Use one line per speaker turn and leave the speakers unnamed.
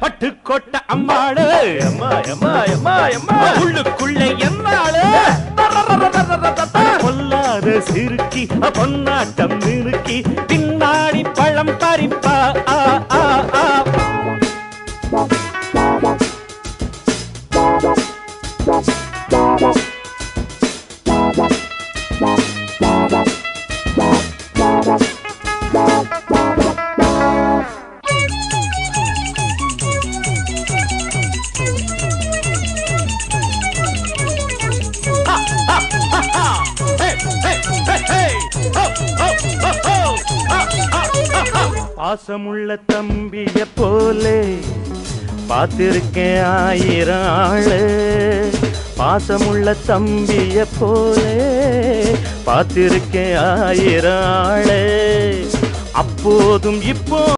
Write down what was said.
பட்டுக்கோட்டை அம்மாளு. உள்ளுக்குள்ள என்னாளு பொல்லாத சிறுக்கி பொன்னாட்டம் நிறுக்கி பின்னாடி பழம் பறிப்பா பாசமுள்ள தம்பிய போலே பார்த்திருக்கேன் ஆயிரம் ஆளு. பாசமுள்ள தம்பிய போலே பார்த்திருக்கேன் ஆயிரம் ஆளு. அப்போதும் இப்போ